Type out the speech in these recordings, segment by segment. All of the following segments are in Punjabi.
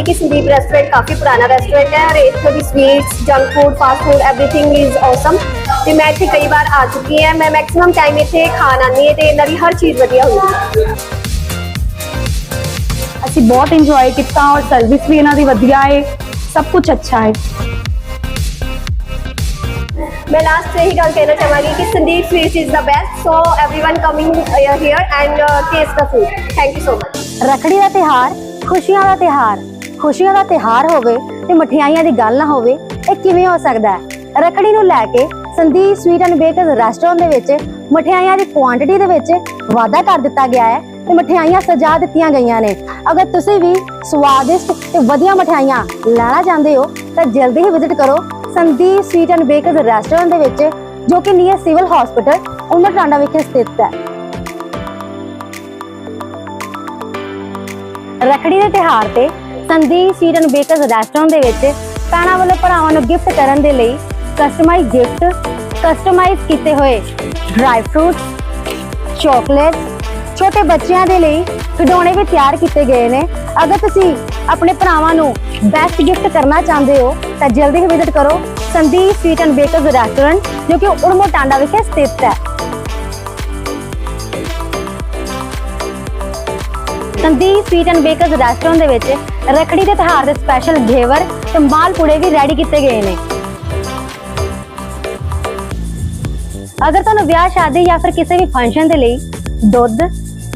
ਚਾਹਾਂਗੀ ਕਿ ਸੰਦੀਪ ਰੈਸਟੋਰੈਂਟ ਕਾਫੀ ਪੁਰਾਣਾ ਰੈਸਟੋਰੈਂਟ ਹੈ ਔਰ ਇੱਥੋਂ ਦੀ sweets junk food fast food everything is awesome ਤੇ ਮੈਂ ਇੱਥੇ ਕਈ ਵਾਰ ਆ ਚੁੱਕੀ ਹਾਂ ਮੈਂ ਮੈਕਸਿਮਮ ਟਾਈਮ ਇੱਥੇ ਖਾਣ ਆਉਂਦੀ ਹਾਂ ਤੇ ਇਹਨਾਂ ਦੀ ਹਰ ਚੀਜ਼ ਵਧੀਆ ਹੁੰਦੀ ਹੈ ਅਸੀਂ ਬਹੁਤ ਇੰਜੋਏ ਕੀਤਾ ਔਰ ਸਰਵਿਸ ਵੀ ਇਹਨਾਂ ਦੀ ਵਧੀਆ ਹੈ ਸਭ ਕੁਝ ਅੱਛਾ ਹੈ ਮੈਂ ਲਾਸਟ ਇਹੀ ਗੱਲ ਕਹਿਣਾ ਚਾਹਾਂਗੀ ਕਿ Sandeep sweets is the best so everyone coming here and taste the food thank you so much Rakhri ਦਾ ਤਿਹਾਰ ਖੁਸ਼ੀਆਂ ਦਾ ਤਿਹਾਰ ਖੁਸ਼ੀਆਂ ਦਾ ਤਿਹਾਰ ਹੋਵੇ ਤੇ ਮਠਿਆਈਆਂ ਦੀ ਗੱਲ ਨਾ ਹੋਵੇ, ਇਹ ਕਿਵੇਂ ਹੋ ਸਕਦਾ ਹੈ? ਰੱਖੜੀ ਨੂੰ ਲੈ ਕੇ Sandeep sweet and bakers restaurant ਦੇ ਵਿੱਚ ਮਠਿਆਈਆਂ ਦੀ ਕੁਆਂਟੀਟੀ ਦੇ ਵਿੱਚ ਵਾਧਾ ਕਰ ਦਿੱਤਾ ਗਿਆ ਹੈ ਤੇ ਮਠਿਆਈਆਂ ਸਜਾ ਦਿੱਤੀਆਂ ਗਈਆਂ ਨੇ। ਅਗਰ ਤੁਸੀਂ ਵੀ ਸਵਾਦਿਸ਼ਟ ਤੇ ਵਧੀਆ ਮਠਿਆਈਆਂ ਲੈਣਾ ਚਾਹੁੰਦੇ ਹੋ, ਤਾਂ ਜਲਦੀ ਹੀ ਵਿਜ਼ਿਟ ਕਰੋ Sandeep sweet and bakers restaurant ਦੇ ਵਿੱਚ, ਜੋ ਕਿ ਨੀਅਰ ਸਿਵਲ ਹਸਪੀਟਲ ਉਮਰ ਟਾਂਡਾ ਵਿਖੇ ਸਥਿਤ ਹੈ। ਰੱਖੜੀ ਦੇ ਤਿਹਾਰ ਤੇ ਸੰਦੀਪ ਸੀਡਨ ਬੇਕਰਸ ਰੈਸਟੋਰੈਂਟ ਦੇ ਵਿੱਚ ਭੈਣਾਂ ਵੱਲੋਂ ਭਰਾਵਾਂ ਨੂੰ ਗਿਫਟ ਕਰਨ ਦੇ ਲਈ ਕਸਟਮਾਈਜ਼ ਗਿਫਟ ਕਸਟਮਾਈਜ਼ ਕੀਤੇ ਹੋਏ ਡਰਾਈ ਫਰੂਟਸ ਚਾਕਲੇਟ ਛੋਟੇ ਬੱਚਿਆਂ ਦੇ ਲਈ ਖਿਡੌਣੇ ਵੀ ਤਿਆਰ ਕੀਤੇ ਗਏ ਨੇ। ਅਗਰ ਤੁਸੀਂ ਆਪਣੇ ਭਰਾਵਾਂ ਨੂੰ ਬੈਸਟ ਗਿਫਟ ਕਰਨਾ ਚਾਹੁੰਦੇ ਹੋ, ਤਾਂ ਜਲਦੀ ਹੀ ਵਿਜ਼ਿਟ ਕਰੋ Sandeep sweet and bakers restaurant ਜੋ ਕਿ ਉੜਮੋ ਟਾਂਡਾ ਵਿਖੇ ਸਥਿਤ ਹੈ। Sandeep sweet and bakers restaurant ਦੇ ਵਿੱਚ ਰੱਖੜੀ ਦੇ ਤਿਉਹਾਰ ਦੇ ਸਪੈਸ਼ਲ ਘੇਵਰ ਤੇ ਮਾਲਪੂੜੇ ਵੀ ਰੈਡੀ ਕੀਤੇ ਗਏ ਨੇ। ਅਗਰ ਤੁਹਾਨੂੰ ਵਿਆਹ, ਸ਼ਾਦੀ ਜਾਂ ਫਿਰ ਕਿਸੇ ਵੀ ਫੰਕਸ਼ਨ ਦੇ ਲਈ ਦੁੱਧ,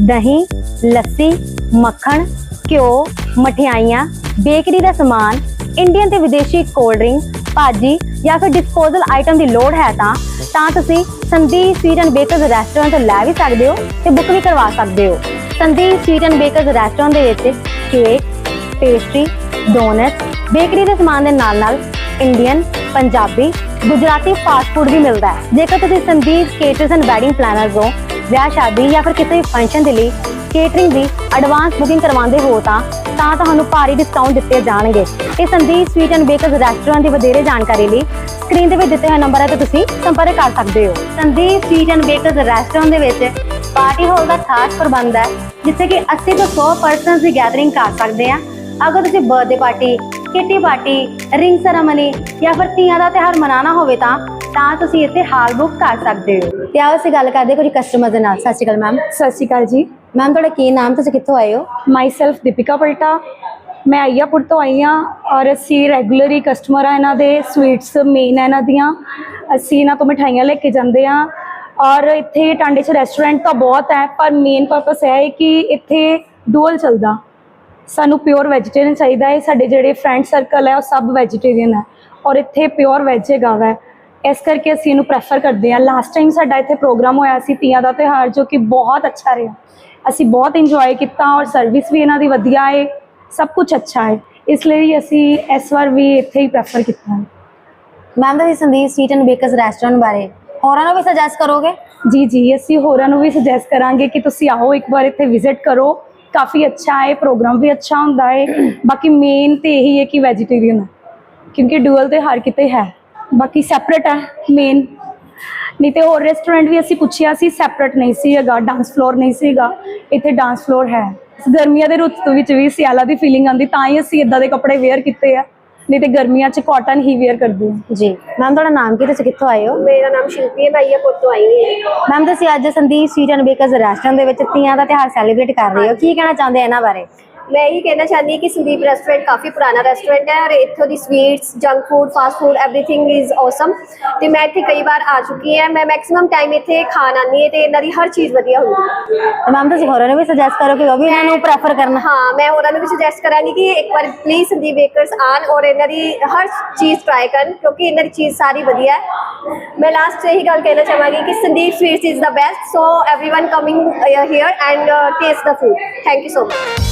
ਦਹੀਂ, ਲੱਸੀ, ਮੱਖਣ, ਘਿਓ, ਮਠਿਆਈਆਂ ਬੇਕਰੀ ਦਾ ਸਮਾਨ ਇੰਡੀਅਨ ਤੇ ਵਿਦੇਸ਼ੀ ਕੋਲਡ ਡਰਿੰਕ ਭਾਜੀ ਜਾਂ ਫਿਰ ਡਿਸਪੋਜ਼ਲ ਆਈਟਮ ਦੀ ਲੋੜ ਹੈ ਤਾਂ ਤਾਂ ਤੁਸੀਂ Sandeep sweet and bakers restaurant ਤੋਂ ਲੈ ਵੀ ਸਕਦੇ ਹੋ ਤੇ ਬੁੱਕ ਵੀ ਕਰਵਾ ਸਕਦੇ ਹੋ। Sandeep sweet and bakers restaurant ਦੇ ਵਿੱਚ ਕੇਕ ਪੇਸਟਰੀ ਡੋਨਟ ਬੇਕਰੀ ਦੇ ਸਮਾਨ ਦੇ ਨਾਲ ਨਾਲ Indian Punjabi Gujarati fast food ਵੀ ਮਿਲਦਾ ਹੈ। ਜੇਕਰ ਤੁਸੀਂ Sandeep caterers and wedding planners ਹੋ, ਵਿਆਹ, ਸ਼ਾਦੀ ਜਾਂ ਫਿਰ ਕਿਸੇ ਫੰਕਸ਼ਨ ਦੇ ਲਈ ਕੇਟਰਿੰਗ ਦੀ ਐਡਵਾਂਸ ਬੁਕਿੰਗ ਕਰਵਾਉਂਦੇ ਹੋ ਤਾਂ ਤਾਂ ਤੁਹਾਨੂੰ ਭਾਰੀ ਡਿਸਕਾਊਂਟ ਦਿੱਤੇ ਜਾਣਗੇ। ਇਹ Sandeep sweet and bakers restaurant ਦੀ ਵਧੇਰੇ ਜਾਣਕਾਰੀ ਲਈ ਸਕਰੀਨ ਤੇ ਵੀ ਦਿੱਤੇ ਹੋਏ ਨੰਬਰਾਂ ਤੇ ਤੁਸੀਂ ਸੰਪਰਕ ਕਰ ਸਕਦੇ ਹੋ। Sandeep sweet and bakers restaurant ਦੇ ਵਿੱਚ ਪਾਰਟੀ ਹਾਲ ਦਾ ਖਾਸ ਪ੍ਰਬੰਧ ਹੈ, ਜਿੱਥੇ ਕਿ 80 ਤੋਂ 100 ਪਰਸਨਸ ਦੀ ਗੈਦਰਿੰਗ ਕਰ ਸਕਦੇ ਆ ਅਗਰ ਤੁਸੀਂ birthday party kitty party ring ceremony ਜਾਂ ਫਿਰ ਤੀਆਂ ਦਾ ਤਿਉਹਾਰ ਮਨਾਉਣਾ ਹੋਵੇ ਤਾਂ ਤਾਂ ਤੁਸੀਂ ਇੱਥੇ ਹਾਲ ਬੁੱਕ ਕਰ ਸਕਦੇ ਹੋ। ਤੇ ਆਓ ਅਸੀਂ ਗੱਲ ਕਰਦੇ ਕੁਝ ਕਸਟਮਰ ਦੇ ਨਾਲ। ਸਤਿ ਸ਼੍ਰੀ ਅਕਾਲ ਮੈਮ ਸਤਿ ਸ਼੍ਰੀ ਅਕਾਲ ਜੀ। ਮੈਮ ਤੁਹਾਡਾ ਕੀ ਨਾਮ? ਤੁਸੀਂ ਕਿੱਥੋਂ ਆਏ ਹੋ? Myself Deepika Palta. ਮੈਂ ਆਈਆਪੁਰ ਤੋਂ ਆਈ ਹਾਂ ਔਰ ਅਸੀਂ ਰੈਗੂਲਰ ਹੀ ਕਸਟਮਰ ਆ ਇਹਨਾਂ ਦੇ ਸਵੀਟਸ ਮੇਨ ਹੈ ਇਹਨਾਂ ਦੀਆਂ। ਅਸੀਂ ਇਹਨਾਂ ਤੋਂ ਮਿਠਾਈਆਂ ਲੈ ਕੇ ਜਾਂਦੇ ਆ ਔਰ ਇੱਥੇ ਟਾਂਡੇ 'ਚ ਰੈਸਟੋਰੈਂਟ ਤਾਂ ਬਹੁਤ ਹੈ ਪਰ ਮੇਨ ਪਰਪਸ ਹੈ ਕਿ ਇੱਥੇ ਡੂਅਲ ਚੱਲਦਾ। ਸਾਨੂੰ ਪਿਓਰ ਵੈਜੀਟੇਰੀਅਨ ਚਾਹੀਦਾ ਹੈ ਸਾਡੇ ਜਿਹੜੇ ਫਰੈਂਡ ਸਰਕਲ ਹੈ ਉਹ ਸਭ ਵੈਜੀਟੇਰੀਅਨ ਹੈ ਔਰ ਇੱਥੇ ਪਿਓਰ ਵੈਜ ਹੈਗਾ ਵੈ। ਇਸ ਕਰਕੇ ਅਸੀਂ ਇਹਨੂੰ ਪ੍ਰੈਫਰ ਕਰਦੇ ਹਾਂ। ਲਾਸਟ ਟਾਈਮ ਸਾਡਾ ਇੱਥੇ ਪ੍ਰੋਗਰਾਮ ਹੋਇਆ ਸੀ ਤੀਆਂ ਦਾ ਤਿਉਹਾਰ ਜੋ ਕਿ ਬਹੁਤ ਅੱਛਾ ਰਿਹਾ। ਅਸੀਂ ਬਹੁਤ ਇੰਜੋਏ ਕੀਤਾ ਔਰ ਸਰਵਿਸ ਵੀ ਇਹਨਾਂ ਦੀ ਵਧੀਆ ਹੈ ਸਭ ਕੁਝ ਅੱਛਾ ਹੈ ਇਸ ਲਈ ਅਸੀਂ ਇਸ ਵਾਰ ਵੀ ਇੱਥੇ ਹੀ ਪ੍ਰੈਫਰ ਕੀਤਾ ਹੈ। ਮੈਮ ਤੁਸੀਂ Sandeep sweet and bakers restaurant ਬਾਰੇ ਹੋਰਾਂ ਨੂੰ ਵੀ ਸੁਜੈਸਟ ਕਰੋਗੇ? ਜੀ ਜੀ ਅਸੀਂ ਹੋਰਾਂ ਨੂੰ ਵੀ ਸੁਜੈਸਟ ਕਰਾਂਗੇ ਕਿ ਤੁਸੀਂ ਆਓ ਇੱਕ ਵਾਰ ਇੱਥੇ ਵਿਜ਼ਿਟ ਕਰੋ। ਕਾਫੀ ਅੱਛਾ ਹੈ ਪ੍ਰੋਗਰਾਮ ਵੀ ਅੱਛਾ ਹੁੰਦਾ ਹੈ। ਬਾਕੀ ਮੇਨ ਤੇ ਇਹੀ ਹੈ ਕਿ ਵੈਜੀਟੇਰੀਅਨ ਹੈ। ਕਿਉਂਕਿ ਡੂਅਲ ਤੇ ਹਰ ਕਿਤੇ ਹੈ। ਬਾਕੀ ਸੈਪਰੇਟ ਹੈ ਮੇਨ ਨਹੀਂ ਤੇ ਹੋਰ ਰੈਸਟੋਰੈਂਟ ਵੀ ਅਸੀਂ ਪੁੱਛਿਆ ਸੀ ਸੈਪਰੇਟ ਨਹੀਂ ਸੀ ਹੈਗਾ ਡਾਂਸ ਫਲੋਰ ਨਹੀਂ ਸੀਗਾ। ਇੱਥੇ ਡਾਂਸ ਫਲੋਰ ਹੈ। ਗਰਮੀਆਂ ਦੇ ਰੁੱਤ ਵਿੱਚ ਵੀ, ਸਿਆਲਾ ਦੀ ਫੀਲਿੰਗ ਆਉਂਦੀ, ਤਾਂ ਹੀ ਅਸੀਂ ਇਦਾਂ ਦੇ ਕੱਪੜੇ ਵੇਅਰ ਕੀਤੇ ਆ। ਨਹੀਂ ਤੇ ਗਰਮੀਆਂ 'ਚ ਕਾਟਨ ਹੀ ਵੇਅਰ ਕਰਦੇ ਹਾਂ। ਜੀ। ਮੈਮ ਤੁਹਾਡਾ ਨਾਮ ਕੀ ਤੁਸੀਂ ਕਿੱਥੋਂ ਆਏ ਹੋ? ਮੇਰਾ ਨਾਮ ਸ਼ਿਲਪੀ ਹੈ ਮੈਂ ਇਹ ਤੋਂ ਆਈ ਹੋਈ ਹਾਂ। ਮੈਮ ਤੁਸੀਂ ਅੱਜ Sandeep sweet and bakers restaurant ਦੇ ਵਿੱਚ ਤੀਆਂ ਦਾ ਤਿਉਹਾਰ ਸੈਲੀਬ੍ਰੇਟ ਕਰ ਰਹੇ ਹੋ। ਕੀ ਕਹਿਣਾ ਚਾਹੁੰਦੇ ਹੋ ਇਹਨਾਂ ਬਾਰੇ? ਮੈਂ ਇਹੀ ਕਹਿਣਾ ਚਾਹੁੰਦੀ ਹਾਂ ਕਿ ਸੰਦੀਪ ਰੈਸਟੋਰੈਂਟ ਕਾਫੀ ਪੁਰਾਣਾ ਰੈਸਟੋਰੈਂਟ ਹੈ ਔਰ ਇੱਥੋਂ ਦੀ sweets junk food fast food everything is awesome ਤੇ ਮੈਂ ਇੱਥੇ ਕਈ ਵਾਰ ਆ ਚੁੱਕੀ ਹਾਂ ਮੈਂ ਮੈਕਸਿਮਮ ਟਾਈਮ ਇੱਥੇ ਖਾਣ ਆਉਂਦੀ ਹਾਂ ਤੇ ਇਹਨਾਂ ਦੀ ਹਰ ਚੀਜ਼ ਵਧੀਆ ਹੁੰਦੀ ਹੈ ਤੇ ਮੈਮ ਤੁਸੀਂ ਹੋਰਾਂ ਨੂੰ ਵੀ ਸੁਜੈਸਟ ਕਰੋ ਕਿ ਉਹ ਵੀ ਇਹਨਾਂ ਨੂੰ ਪ੍ਰੈਫਰ ਕਰਨ ਹਾਂ ਮੈਂ ਉਹਨਾਂ ਨੂੰ ਵੀ ਸੁਜੈਸਟ ਕਰਾਂਗੀ ਕਿ ਇੱਕ ਵਾਰ ਪਲੀਜ਼ ਸੰਦੀਪ ਬੇਕਰਸ ਆਣ ਔਰ ਇਹਨਾਂ ਦੀ ਹਰ ਚੀਜ਼ ਟਰਾਈ ਕਰਨ ਕਿਉਂਕਿ ਇਹਨਾਂ ਦੀ ਚੀਜ਼ ਸਾਰੀ ਵਧੀਆ ਹੈ ਮੈਂ ਲਾਸਟ 'ਚ ਇਹੀ ਗੱਲ ਕਹਿਣਾ ਚਾਹਾਂਗੀ ਕਿ Sandeep sweets is the best so everyone coming here and taste the food thank you so much